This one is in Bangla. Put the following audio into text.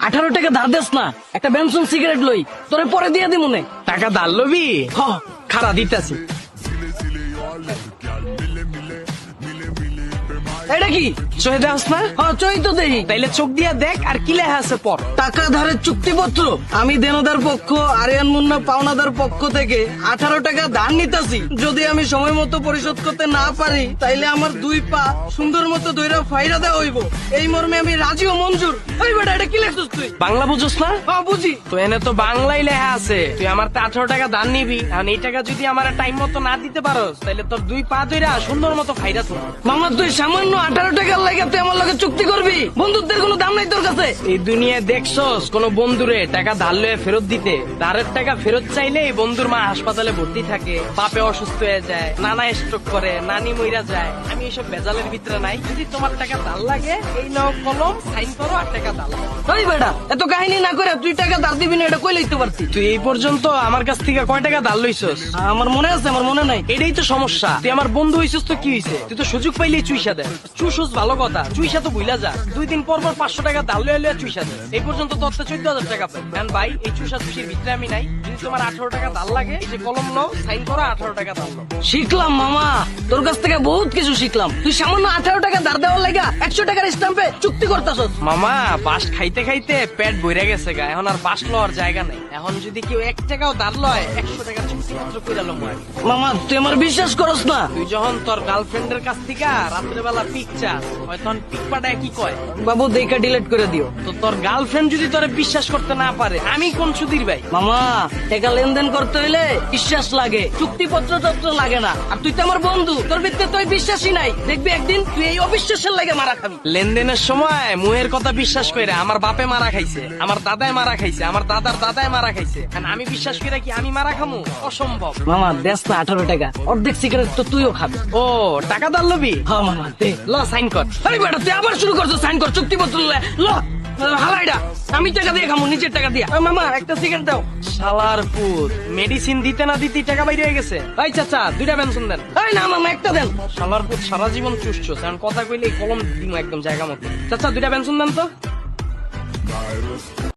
আঠারো টাকা ধার দেস না একটা বেনসন সিগারেট লই তোরে পরে দিয়ে দিমুনে টাকা ধার লবি? হ। খারা দিতেছি। এটা কি? চই তো তাইলে চোখ দিয়া দেখ আর কি লেখা আছে পর টাকা ধারের চুক্তিপত্র। আমি দেনদার পক্ষ আরিয়ান মুন্না পাওনাদার পক্ষ থেকে আঠারো টাকা ধার নিতাছি। যদি আমি সময় মতো পরিশোধ করতে না পারি তাইলে আমার দুই পা সুন্দর মতো দইরা ফাইরা দেওয়া হইব। এই মর্মে আমি রাজি ও মঞ্জুর। এই বেটা এটা কি লেখছিস তুই? বাংলা বুঝোস না? হ্যাঁ বুঝি। তো এনে তো বাংলাই লেখা আছে। তুই আমার তো আঠারো টাকা দান নিবি। আর এই টাকা যদি আমার টাইম মতো না দিতে পারোস তাহলে তোর দুই পা ধইরা সুন্দর মতো ফাইরা তোর মামা তুই সামান্য আঠারো টাকার লাগে তুই আমার লগে চুক্তি করবি? বন্ধুত্বের কোনো দাম নাই তোর কাছে? এই দুনিয়ায় দেখছস কোন বন্ধুরে টাকা ধার লয়ে ফেরত দিতে। ধারের টাকা ফেরত চাইলে এই বন্ধুর মা হাসপাতালে ভর্তি থাকে বাপে অসুস্থ হয়ে যায় নানা স্ট্রোক করে নানি মইরা যায়। আমি এসব বেজালের ভিতরে নাই। যদি তোমার টাকা ধার লাগে এই নাও কলম সাইন করো আর টাকা ধার। ওই বেটা এত কাহিনী না করে তুই টাকা ধার দিবি না এটা কই লইতে পারতি? তুই এই পর্যন্ত আমার কাছ থেকে কয় টাকা ধার লইছস? আমার মনে আছে আমার মনে নাই। এটাই তো সমস্যা। তুই আমার বন্ধু হইছিস তো কি হইছে? তুই তো সুযোগ পাইলেই চুইসা দে। চুষুস ভালো কথা চুইসা তো যা। দুই দিন পর পর পাঁচশো টাকা দাল লয়ে লয়ে চুইসা এই পর্যন্ত চোদ্দ হাজার টাকা পাই ভাই এই চুষা চুষির ভিতরে আমি নাই। যদি তোমার আঠারো টাকা দাল লাগে যে কলম নাও সাইন করো আঠারো টাকা দাল নাও। শিখলাম মামা তোর কাছ থেকে বহুত কিছু শিখলাম। তুই সামান্য আঠারো টাকা ধার দেওয়ার লাগা একশো টাকার স্ট্যাম্পে চুক্তি করতাছস। মামা বাস খাইতে খাইতে পেট ভরে গেছে গা। এখন আর বাস লওয়ার জায়গা নেই। এখন যদি কেউ এক টাকাও দাঁড় লয় একশো টাকা চুক্তিপত্র করে মামা তুই আমার বিশ্বাস করস না। তুই যখন তোর গার্লফ্রেন্ডের কাছ থেকে রাত্রেবেলা পিক চাস পিক পাঠায় কি কয়? বাবু দেখা ডিলিট করে দিও। তো তোর গার্লফ্রেন্ড যদি তোরে বিশ্বাস করতে না পারে আমি কোন সুধীর ভাই? মামা টাকা লেনদেন করতে হইলে বিশ্বাস লাগে চুক্তিপত্র টত্র লাগে না। আর তুই তো আমার বন্ধু তোর ভিতরে তুই বিশ্বাসই নাই। দেখবি একদিন তুই এই অবিশ্বাসের লাগে মারা খাবি। লেনদেনের সময় মুহের কথা বিশ্বাস করে আমার বাপে মারা খাইছে আমার দাদায় মারা খাইছে আমার দাদার দাদায় মারা খাইছে। আমি বিশ্বাস করে কি আমি মারা খামু? অসম্ভব। মামা দেশ না আঠারো টাকা। অর্ধেক সিগারেট তো তুইও খাবি। ও টাকা দাল লবি? হ্যাঁ মামা দে। ল সাইন কর। আরে বেটা তুই আবার শুরু করছ সাইন কর চুক্তিপত্র লে। হালাইডা আমি টাকা দিয়ে খামু নিচের টাকা দিয়া। মামা একটা সিগারেট দাও। শালার পুত মেডিসিন দিতে না দিতে টাকা বাইরে হয়ে গেছে। এই চাচা দুইটা পেনশন দেন। এই না মামা একটা দেন। শালার পুত সারা জীবন চুষছো কারণ কথা কইলে কলম দিমু একদম জায়গা মতো। চাচা দুইটা পেনশন দেন তো।